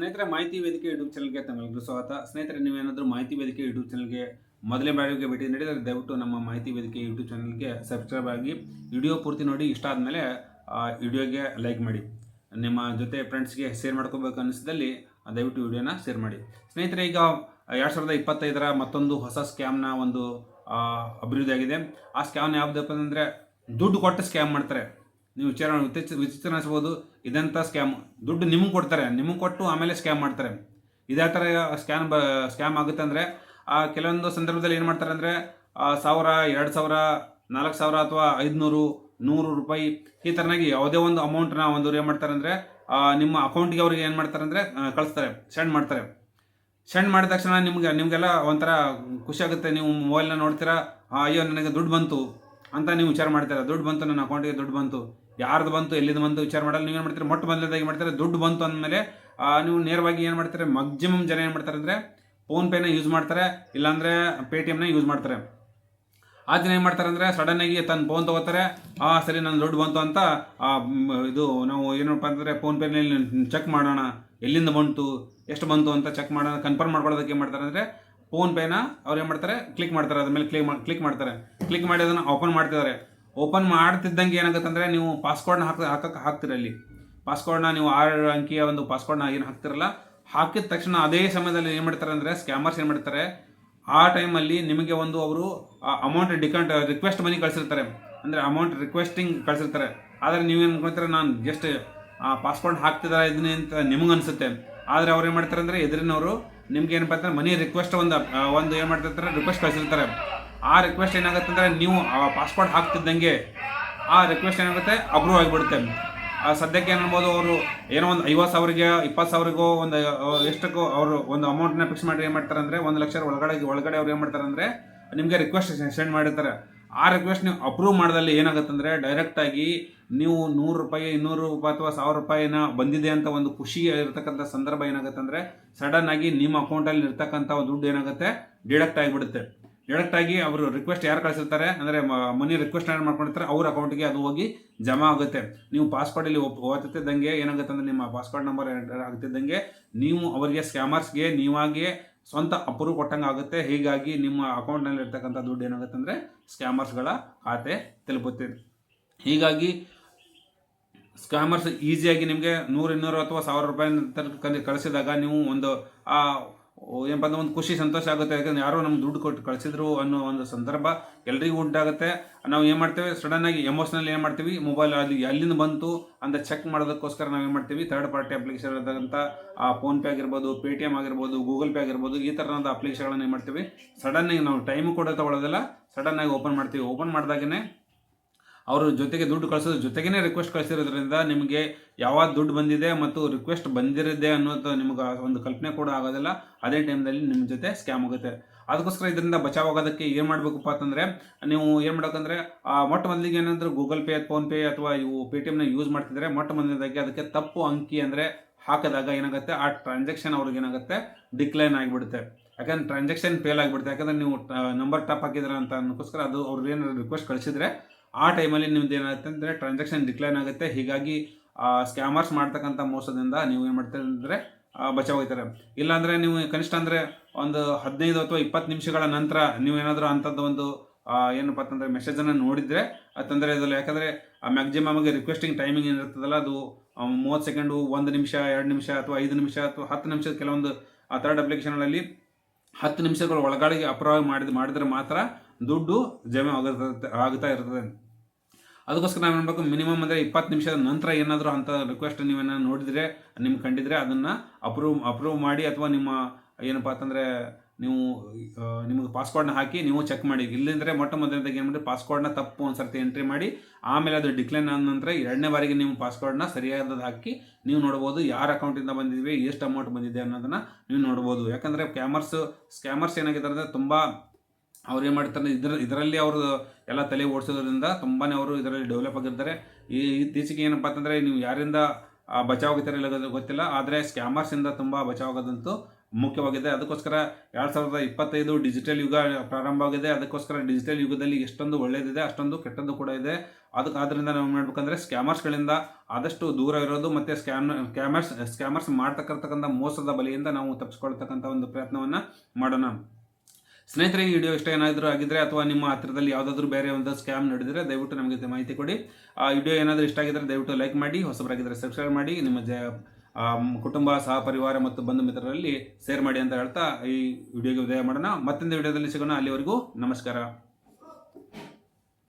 ಸ್ನೇಹಿತರೆ, ಮಾಹಿತಿ ವೇದಿಕೆ ಯೂಟ್ಯೂಬ್ ಚಾನಲ್ಗೆ ತಮ್ಮೆಲ್ಲರಿಗೂ ಸ್ವಾಗತ. ಸ್ನೇಹಿತರೆ, ನೀವೇನಾದರೂ ಮಾಹಿತಿ ವೇದಿಕೆ ಯೂಟ್ಯೂಬ್ ಚಾನಲ್ಗೆ ಮೊದಲೇ ಬಾರಿಗೆ ಭೇಟಿ ನೀಡಿದರೆ ದಯವಿಟ್ಟು ನಮ್ಮ ಮಾಹಿತಿ ವೇದಿಕೆ ಯೂಟ್ಯೂಬ್ ಚಾನಲ್ಗೆ ಸಬ್ಸ್ಕ್ರೈಬ್ ಆಗಿ ವಿಡಿಯೋ ಪೂರ್ತಿ ನೋಡಿ. ಇಷ್ಟ ಆದಮೇಲೆ ಆ ವಿಡಿಯೋಗೆ ಲೈಕ್ ಮಾಡಿ. ನಿಮ್ಮ ಜೊತೆ ಫ್ರೆಂಡ್ಸ್ಗೆ ಶೇರ್ ಮಾಡ್ಕೋಬೇಕು ಅನ್ನಿಸಿದಲ್ಲಿ ದಯವಿಟ್ಟು ವಿಡಿಯೋನ ಶೇರ್ ಮಾಡಿ. ಸ್ನೇಹಿತರೆ, ಈಗ ಎರಡು ಸಾವಿರದ ಇಪ್ಪತ್ತೈದರ ಮತ್ತೊಂದು ಹೊಸ ಸ್ಕ್ಯಾಮ್ನ ಒಂದು ಅಭಿವೃದ್ಧಿಯಾಗಿದೆ ಆ ಸ್ಕ್ಯಾಮ್ನ ಯಾವುದಪ್ಪ ಅಂದರೆ ದುಡ್ಡು ಕೊಟ್ಟು ಸ್ಕ್ಯಾಮ್ ಮಾಡ್ತಾರೆ. ನೀವು ವಿಚಾರ ವಿಚಿತ್ರ ವಿಚಿತ್ರ ಅನಿಸ್ಬೋದು ಇದಂಥ ಸ್ಕ್ಯಾಮ್ ದುಡ್ಡು ನಿಮಗೆ ಕೊಡ್ತಾರೆ. ನಿಮಗೆ ಕೊಟ್ಟು ಆಮೇಲೆ ಸ್ಕ್ಯಾಮ್ ಮಾಡ್ತಾರೆ. ಇದೇ ಥರ ಸ್ಕ್ಯಾನ್ ಬ ಸ್ಕ್ಯಾಮ್ ಆಗುತ್ತೆ ಅಂದರೆ, ಆ ಕೆಲವೊಂದು ಸಂದರ್ಭದಲ್ಲಿ ಏನು ಮಾಡ್ತಾರೆ ಅಂದರೆ ಸಾವಿರ, ಎರಡು ಸಾವಿರ, ನಾಲ್ಕು ಸಾವಿರ ಅಥವಾ ಐದುನೂರು, ನೂರು ರೂಪಾಯಿ ಈ ಥರನಾಗಿ ಯಾವುದೇ ಒಂದು ಅಮೌಂಟನ್ನ ಒಂದು ಏನು ಮಾಡ್ತಾರೆ ಅಂದರೆ ನಿಮ್ಮ ಅಕೌಂಟ್ಗೆ ಅವ್ರಿಗೆ ಏನು ಮಾಡ್ತಾರೆ ಅಂದರೆ ಕಳಿಸ್ತಾರೆ. ಸೆಂಡ್ ಮಾಡ್ತಾರೆ. ಸೆಂಡ್ ಮಾಡಿದ ತಕ್ಷಣ ನಿಮ್ಗೆ ನಿಮಗೆಲ್ಲ ಒಂಥರ ಖುಷಿ ಆಗುತ್ತೆ. ನೀವು ಮೊಬೈಲ್ನ ನೋಡ್ತೀರಾ ಅಯ್ಯೋ, ನನಗೆ ದುಡ್ಡು ಬಂತು. ಅಂತ ನೀವು ವಿಚಾರ ಮಾಡ್ತೀರಾ? ದುಡ್ಡು ಬಂತು ನನ್ನ ಅಕೌಂಟಿಗೆ, ದುಡ್ಡು ಬಂತು. ಯಾರ್ದು ಬಂತು ಎಲ್ಲಿದ್ದು ಬಂತು ವಿಚಾರ ಮಾಡಲ್ಲ. ನೀವೇನು ಮಾಡ್ತೀರಾ? ಮೊಟ್ಟ ಮೊದಲನೇದಾಗಿ ಮಾಡ್ತಾರೆ? ದುಡ್ಡು ಬಂತು ಅಂದಮೇಲೆ ನೀವು ನೇರವಾಗಿ ಏನು ಮಾಡ್ತಾರೆ? ಮ್ಯಾಕ್ಸಿಮಮ್ ಜನ ಏನು ಮಾಡ್ತಾರೆ ಅಂದರೆ ಫೋನ್ಪೇನ ಯೂಸ್ ಮಾಡ್ತಾರೆ, ಇಲ್ಲಾಂದರೆ ಪೇ ಟಿ ಎಮ್ನ ಯೂಸ್ ಮಾಡ್ತಾರೆ. ಆ ದಿನ ಏನು ಮಾಡ್ತಾರೆ ಅಂದರೆ ಸಡನ್ನಾಗಿ ತನ್ನ ಫೋನ್ ತೊಗೋತಾರೆ, ಆ, ಸರಿ ನನ್ನ ದುಡ್ಡು ಬಂತು ಅಂತ ಇದು, ನಾವು ಏನಪ್ಪ ಅಂದರೆ ಫೋನ್ಪೇನಲ್ಲಿ ಚೆಕ್ ಮಾಡೋಣ. ಎಲ್ಲಿಂದ ಬಂತು? ಎಷ್ಟು ಬಂತು ಅಂತ ಚೆಕ್ ಮಾಡೋಣ. ಕನ್ಫರ್ಮ್ ಮಾಡ್ಕೊಳ್ಳೋದಕ್ಕೆ ಏನು ಮಾಡ್ತಾರೆ ಅಂದರೆ ಫೋನ್ಪೇನ ಅವ್ರು ಏನು ಮಾಡ್ತಾರೆ? ಕ್ಲಿಕ್ ಮಾಡ್ತಾರೆ. ಅದ್ರ ಮೇಲೆ ಕ್ಲಿಕ್ ಕ್ಲಿಕ್ ಮಾಡ್ತಾರೆ. ಕ್ಲಿಕ್ ಮಾಡಿ ಅದನ್ನು ಓಪನ್ ಮಾಡ್ತಿದ್ದಾರೆ ಓಪನ್ ಮಾಡ್ತಿದ್ದಂಗೆ ಏನಾಗುತ್ತೆ ಅಂದರೆ ನೀವು ಪಾಸ್ವರ್ಡ್ನ ಹಾಕ ಹಾಕಕ್ಕೆ ಹಾಕ್ತೀರ ಅಲ್ಲಿ. ಪಾಸ್ವರ್ಡ್ನ ನೀವು ಆರು ಅಂಕಿಯ ಒಂದು ಪಾಸ್ವರ್ಡ್ನ ಏನು ಹಾಕ್ತಿರಲ್ಲ, ಹಾಕಿದ ತಕ್ಷಣ ಅದೇ ಸಮಯದಲ್ಲಿ ಏನು ಮಾಡ್ತಾರೆ ಅಂದರೆ ಸ್ಕ್ಯಾಮರ್ಸ್ ಏನು ಮಾಡ್ತಾರೆ, ಆ ಟೈಮಲ್ಲಿ ನಿಮಗೆ ಒಂದು ಅವರು ಅಮೌಂಟ್ ಡಿಕೌಂಟ್ ರಿಕ್ವೆಸ್ಟ್ ಮನಿ ಕಳಿಸಿರ್ತಾರೆ. ಅಂದರೆ ಅಮೌಂಟ್ ರಿಕ್ವೆಸ್ಟಿಂಗ್ ಕಳಿಸಿರ್ತಾರೆ. ಆದರೆ ಏನು ಅನ್ಕೊಳ್ತಾರೆ ನಾನು ಜಸ್ಟ್ ಆ ಪಾಸ್ಪೋರ್ಟ್ ಹಾಕ್ತಿದ್ದಾರೆ ಇದನ್ನೇ ಅಂತ ನಿಮಗೆ ಅನಿಸುತ್ತೆ. ಆದರೆ ಅವ್ರು ಏನು ಮಾಡ್ತಾರೆ ಅಂದರೆ ಎದುರಿನವರು ನಿಮ್ಗೆ ಏನಪ್ಪ ಅಂದರೆ ಮನಿ ರಿಕ್ವೆಸ್ಟ್ ಒಂದು ಒಂದು ಏನು ಮಾಡ್ತಿರ್ತಾರೆ ರಿಕ್ವೆಸ್ಟ್ ಕಳಿಸಿರ್ತಾರೆ. ಆ ರಿಕ್ವೆಸ್ಟ್ ಏನಾಗುತ್ತೆ ಅಂದರೆ ನೀವು ಆ ಪಾಸ್ಪೋರ್ಟ್ ಹಾಕ್ತಿದ್ದಂಗೆ ಆ ರಿಕ್ವೆಸ್ಟ್ ಏನಾಗುತ್ತೆ ಅಪ್ರೂವ್ ಆಗಿಬಿಡುತ್ತೆ. ಆ ಸದ್ಯಕ್ಕೆ ಏನು ಅನ್ಬೋದು ಅವರು ಏನೋ ಒಂದು ಐವತ್ತು ಸಾವಿರಗೆ ಇಪ್ಪತ್ತು ಸಾವಿರಗೋ ಒಂದು ಎಷ್ಟಕ್ಕೋ ಅವರು ಒಂದು ಅಮೌಂಟ್ನ ಫಿಕ್ಸ್ ಮಾಡಿ ಏನು ಮಾಡ್ತಾರೆ ಅಂದರೆ ಒಂದು ಲಕ್ಷ ಒಳಗಡೆ ಒಳಗಡೆ ಅವ್ರು ಏನು ಮಾಡ್ತಾರೆ ಅಂದರೆ ನಿಮಗೆ ರಿಕ್ವೆಸ್ಟ್ ಸೆಂಡ್ ಮಾಡಿರ್ತಾರೆ. ಆ ರಿಕ್ವೆಸ್ಟ್ ನೀವು ಅಪ್ರೂವ್ ಮಾಡಿದಲ್ಲಿ ಏನಾಗುತ್ತೆ ಅಂದರೆ ಡೈರೆಕ್ಟಾಗಿ ನೀವು ನೂರು ರೂಪಾಯಿ, ಇನ್ನೂರು ರೂಪಾಯಿ ಅಥವಾ ಸಾವಿರ ರೂಪಾಯಿನ ಬಂದಿದೆ ಅಂತ ಒಂದು ಖುಷಿ ಇರತಕ್ಕಂಥ ಸಂದರ್ಭ ಏನಾಗುತ್ತೆ ಅಂದರೆ ಸಡನ್ ಆಗಿ ನಿಮ್ಮ ಅಕೌಂಟಲ್ಲಿ ಇರ್ತಕ್ಕಂಥ ಒಂದು ದುಡ್ಡು ಏನಾಗುತ್ತೆ ಡಿಡಕ್ಟ್ ಆಗಿಬಿಡುತ್ತೆ. ಡೈರೆಕ್ಟ್ ಆಗಿ ಅವರು ರಿಕ್ವೆಸ್ಟ್ ಯಾರು ಕಳಿಸಿರ್ತಾರೆ? ಅಂದರೆ ಮನಿ ರಿಕ್ವೆಸ್ಟ್ ಏನು ಮಾಡ್ಕೊಂಡಿರ್ತಾರೆ, ಅವ್ರ ಅಕೌಂಟ್ಗೆ ಅದು ಹೋಗಿ ಜಮಾ ಆಗುತ್ತೆ. ನೀವು ಪಾಸ್ಪೋರ್ಟಲ್ಲಿ ಓದ್ತಿದ್ದಂಗೆ ಏನಾಗುತ್ತೆ ಅಂದ್ರೆ ನಿಮ್ಮ ಪಾಸ್ಪೋರ್ಟ್ ನಂಬರ್ ಆಗ್ತಿದ್ದಂಗೆ ನೀವು ಅವರಿಗೆ ಸ್ಕ್ಯಾಮರ್ಸ್ಗೆ ನೀವಾಗಿಯೇ ಸ್ವಂತ ಅಪ್ರೂವ್ ಕೊಟ್ಟಂಗೆ ಆಗುತ್ತೆ. ಹೀಗಾಗಿ ನಿಮ್ಮ ಅಕೌಂಟ್ನಲ್ಲಿ ಇರ್ತಕ್ಕಂಥ ದುಡ್ಡು ಏನಾಗುತ್ತೆ ಅಂದರೆ ಸ್ಕ್ಯಾಮರ್ಸ್ಗಳ ಖಾತೆ ತಲುಪುತ್ತೆ. ಹೀಗಾಗಿ ಸ್ಕ್ಯಾಮರ್ಸ್ ಈಸಿಯಾಗಿ ನಿಮಗೆ ನೂರು ಇನ್ನೂರು ಅಥವಾ ಸಾವಿರ ರೂಪಾಯಿ ಕಳಿಸಿದಾಗ ನೀವು ಒಂದು ಏನಪ್ಪ ಅಂದ್ರೆ ಒಂದು ಖುಷಿ, ಸಂತೋಷ ಆಗುತ್ತೆ. ಯಾಕಂದ್ರೆ ಯಾರೋ ನಮ್ಗೆ ದುಡ್ಡು ಕೊಟ್ಟು ಕಳಿಸಿದ್ರು ಅನ್ನೋ ಒಂದು ಸಂದರ್ಭ ಎಲ್ರಿಗೂ ಉಂಟಾಗುತ್ತೆ. ನಾವು ಏನು ಮಾಡ್ತೇವೆ? ಸಡನ್ ಆಗಿ ಎಮೋಷನಲ್ ಏನು ಮಾಡ್ತೀವಿ? ಮೊಬೈಲ್ ಅಲ್ಲಿ ಎಲ್ಲಿಂದ ಬಂತು ಅಂತ ಚೆಕ್ ಮಾಡೋದಕ್ಕೋಸ್ಕರ ನಾವು ಏನು ಮಾಡ್ತೀವಿ? ಥರ್ಡ್ ಪಾರ್ಟಿ ಅಪ್ಲಿಕೇಶನ್ ಇರತಕ್ಕಂಥ ಆ ಫೋನ್ಪೇ ಆಗಿರ್ಬೋದು ಪೇ ಟಿ ಎಂ ಆಗಿರ್ಬೋದು ಗೂಗಲ್ ಪೇ ಆಗಿರ್ಬೋದು, ಈ ಥರದ ಅಪ್ಲಿಕೇಶನ್ಗಳನ್ನ ಏನು ಮಾಡ್ತೀವಿ? ಸಡನ್ ಆಗಿ ನಾವು ಟೈಮ್ ಕೂಡ ತಗೊಳ್ಳೋದಿಲ್ಲ ಸಡನ್ ಆಗಿ ಓಪನ್ ಮಾಡ್ತೀವಿ. ಓಪನ್ ಮಾಡಿದಾಗೇ ಅವರು ಜೊತೆಗೆ ದುಡ್ಡು ಕಳಿಸೋದ್ರ ಜೊತೆಗೇ ರಿಕ್ವೆಸ್ಟ್ ಕಳಿಸಿರೋದ್ರಿಂದ ನಿಮಗೆ ಯಾವಾಗ ದುಡ್ಡು ಬಂದಿದೆ ಮತ್ತು ರಿಕ್ವೆಸ್ಟ್ ಬಂದಿರದೆ ಅನ್ನೋದು ನಿಮ್ಗೆ ಒಂದು ಕಲ್ಪನೆ ಕೂಡ ಆಗೋದಿಲ್ಲ. ಅದೇ ಟೈಮ್ದಲ್ಲಿ ನಿಮ್ಮ ಜೊತೆ ಸ್ಕ್ಯಾಮ್ ಆಗುತ್ತೆ. ಅದಕ್ಕೋಸ್ಕರ ಇದರಿಂದ ಬಚಾವಾಗೋದಕ್ಕೆ ಏನು ಮಾಡಬೇಕಪ್ಪ ಅಂತಂದರೆ, ನೀವು ಏನು ಮಾಡಬೇಕಂದ್ರೆ ಮೊಟ್ಟ ಮೊದಲಿಗೆ ಏನಂದ್ರೆ ಗೂಗಲ್ ಪೇ ಫೋನ್ಪೇ ಅಥವಾ ಇವು ಪೇ ಯೂಸ್ ಮಾಡ್ತಿದ್ರೆ ಮೊಟ್ಟ ಮೊದಲನೇದಾಗಿ ಅದಕ್ಕೆ ತಪ್ಪು ಅಂಕಿ ಅಂದರೆ ಹಾಕಿದಾಗ ಏನಾಗುತ್ತೆ? ಆ ಟ್ರಾನ್ಸಾಕ್ಷನ್ ಅವ್ರಿಗೆ ಏನಾಗುತ್ತೆ? ಡಿಕ್ಲೈನ್ ಆಗಿಬಿಡುತ್ತೆ. ಯಾಕಂದ್ರೆ ಟ್ರಾನ್ಸಾಕ್ಷನ್ ಫೇಲ್ ಆಗಿಬಿಡುತ್ತೆ. ಯಾಕಂದ್ರೆ ನೀವು ನಂಬರ್ ಟಾಪ್ ಹಾಕಿದ್ರೆ ಅಂತ ಅನ್ನೋಕ್ಕೋಸ್ಕರ ಅದು ಅವ್ರು ಏನಾದ್ರು ರಿಕ್ವೆಸ್ಟ್ ಕಳಿಸಿದ್ರೆ ಆ ಟೈಮಲ್ಲಿ ನಿಮ್ದು ಏನಾಗುತ್ತೆ ಅಂದರೆ ಟ್ರಾನ್ಸಾಕ್ಷನ್ ಡಿಕ್ಲೈನ್ ಆಗುತ್ತೆ. ಹೀಗಾಗಿ ಸ್ಕ್ಯಾಮರ್ಸ್ ಮಾಡ್ತಕ್ಕಂಥ ಮೋಸದಿಂದ ನೀವು ಏನು ಮಾಡ್ತೀರಿ ಅಂದರೆ ಬಚಾವಾಗ್ತಾರೆ. ಇಲ್ಲಾಂದರೆ ನೀವು ಕನಿಷ್ಠ ಅಂದರೆ ಒಂದು ಹದಿನೈದು ಅಥವಾ ಇಪ್ಪತ್ತು ನಿಮಿಷಗಳ ನಂತರ ನೀವು ಏನಾದರೂ ಅಂಥದ್ದು ಒಂದು ಆ, ಏನಪ್ಪ ಅಂತಂದರೆ ಮೆಸೇಜನ್ನು ನೋಡಿದರೆ ತೊಂದರೆ ಇದಲ್ಲ ಯಾಕಂದರೆ ಮ್ಯಾಕ್ಸಿಮಮ್ಗೆ ರಿಕ್ವೆಸ್ಟಿಂಗ್ ಟೈಮಿಂಗ್ ಏನಿರ್ತದಲ್ಲ ಅದು ಮೂವತ್ತು ಸೆಕೆಂಡು ಒಂದು ನಿಮಿಷ ಎರಡು ನಿಮಿಷ ಅಥವಾ ಐದು ನಿಮಿಷ ಅಥವಾ ಹತ್ತು ನಿಮಿಷದ ಕೆಲವೊಂದು ಥರ್ಡ್ ಅಪ್ಲಿಕೇಶನ್ಗಳಲ್ಲಿ ಹತ್ತು ನಿಮಿಷಗಳ ಒಳಗಡೆ ಅಪ್ರೂವ್ ಮಾಡಿದ ಮಾಡಿದ್ರೆ ಮಾತ್ರ ದುಡ್ಡು ಜಮೆ ಆಗುತ್ತೆ ಆಗುತ್ತಾ ಇರ್ತದೆ. ಅದಕ್ಕೋಸ್ಕರ ನಾವು ಮಾಡಬೇಕು? ಮಿನಿಮಮ್ ಅಂದರೆ ಇಪ್ಪತ್ತು ನಿಮಿಷದ ನಂತರ ಏನಾದರೂ ಅಂತ ರಿಕ್ವೆಸ್ಟ್ ನೀವೇನ ನೋಡಿದರೆ ನಿಮ್ಗೆ ಕಂಡಿದ್ರೆ ಅದನ್ನು ಅಪ್ರೂವ್ ಅಪ್ರೂವ್ ಮಾಡಿ ಅಥವಾ ನಿಮ್ಮ ಏನಪ್ಪ ಅಂತಂದರೆ ನೀವು ನಿಮಗೆ ಪಾಸ್ವರ್ಡ್ನ ಹಾಕಿ ನೀವು ಚೆಕ್ ಮಾಡಿ. ಇಲ್ಲಿಂದರೆ ಮೊಟ್ಟ ಮೊದಲನೇದಾಗಿ ಏನು ಮಾಡಿ ಪಾಸ್ವರ್ಡ್ನ ತಪ್ಪು ಒಂದು ಸರ್ತಿ ಎಂಟ್ರಿ ಮಾಡಿ, ಆಮೇಲೆ ಅದು ಡಿಕ್ಲೈನ್ ಆದ ನಂತರ ಎರಡನೇ ಬಾರಿಗೆ ನೀವು ಪಾಸ್ವರ್ಡ್ನ ಸರಿಯಾದದ್ದು ಹಾಕಿ ನೀವು ನೋಡ್ಬೋದು ಯಾರ ಅಕೌಂಟಿಂದ ಬಂದಿದ್ವಿ, ಎಷ್ಟು ಅಮೌಂಟ್ ಬಂದಿದೆ ಅನ್ನೋದನ್ನು ನೀವು ನೋಡ್ಬೋದು. ಯಾಕಂದರೆ ಕ್ಯಾಮರ್ಸ್ ಸ್ಕ್ಯಾಮರ್ಸ್ ಏನಾಗಿದೆ ಅಂದರೆ ತುಂಬ ಅವ್ರು ಏನು ಮಾಡ್ತಾರೆ ಇದ್ರ ಇದರಲ್ಲಿ ಅವರು ಎಲ್ಲ ತಲೆ ಓಡಿಸೋದ್ರಿಂದ ತುಂಬಾ ಅವರು ಇದರಲ್ಲಿ ಡೆವಲಪ್ ಆಗಿರ್ತಾರೆ. ಈ ಇತ್ತೀಚೆಗೆ ಏನಪ್ಪ ಅಂತಂದರೆ ನೀವು ಯಾರಿಂದ ಆ, ಬಚಾವ್ ಆಗಿದ್ದಾರೆ ಇಲ್ಲ ಗೊತ್ತಿಲ್ಲ ಆದರೆ ಸ್ಕ್ಯಾಮರ್ಸಿಂದ ತುಂಬ ಬಚಾವ್ ಆಗೋದಂತೂ ಮುಖ್ಯವಾಗಿದೆ. ಅದಕ್ಕೋಸ್ಕರ ಎರಡು ಸಾವಿರದ ಇಪ್ಪತ್ತೈದು ಡಿಜಿಟಲ್ ಯುಗ ಪ್ರಾರಂಭವಾಗಿದೆ ಅದಕ್ಕೋಸ್ಕರ ಡಿಜಿಟಲ್ ಯುಗದಲ್ಲಿ ಎಷ್ಟೊಂದು ಒಳ್ಳೆಯದಿದೆ ಅಷ್ಟೊಂದು ಕೆಟ್ಟದ್ದು ಕೂಡ ಇದೆ. ಅದಕ್ಕೆ ಆದ್ದರಿಂದ ನಾವು ಮಾಡಬೇಕಂದ್ರೆ ಸ್ಕ್ಯಾಮರ್ಸ್ಗಳಿಂದ ಆದಷ್ಟು ದೂರ ಇರೋದು ಮತ್ತು ಸ್ಕ್ಯಾಮ್ ಸ್ಕ್ಯಾಮರ್ಸ್ ಸ್ಕ್ಯಾಮರ್ಸ್ ಮಾಡ್ತಕ್ಕಂಥ ಮೋಸದ ಬಲಿಯಿಂದ ನಾವು ತಪ್ಪಿಸ್ಕೊಳ್ತಕ್ಕಂಥ ಒಂದು ಪ್ರಯತ್ನವನ್ನು ಮಾಡೋಣ. ಸ್ನೇಹಿತರೆ, ಈ ವಿಡಿಯೋ ಇಷ್ಟ ಏನಾದರೂ ಆಗಿದ್ರೆ ಅಥವಾ ನಿಮ್ಮ ಹತ್ರದಲ್ಲಿ ಯಾವುದಾದ್ರೂ ಬೇರೆ ಒಂದು ಸ್ಕ್ಯಾಮ್ ನಡೆದಿದ್ರೆ ದಯವಿಟ್ಟು ನಮಗೆ ಮಾಹಿತಿ ಕೊಡಿ. ಆ ವಿಡಿಯೋ ಏನಾದರೂ ಇಷ್ಟ ಆಗಿದ್ರೆ ದಯವಿಟ್ಟು ಲೈಕ್ ಮಾಡಿ ಹೊಸಬರಾಗಿದ್ದರೆ ಸಬ್ಸ್ಕ್ರೈಬ್ ಮಾಡಿ, ನಿಮ್ಮ ಜ ಕುಟುಂಬ ಸಹ ಪರಿವಾರ ಮತ್ತು ಬಂಧು ಮಿತ್ರರಲ್ಲಿ ಶೇರ್ ಮಾಡಿ ಅಂತ ಹೇಳ್ತಾ ಈ ವಿಡಿಯೋಗೆ ಉದಯ ಮಾಡೋಣ. ಮತ್ತೊಂದು ವಿಡಿಯೋದಲ್ಲಿ ಸಿಗೋಣ. ಅಲ್ಲಿವರೆಗೂ ನಮಸ್ಕಾರ.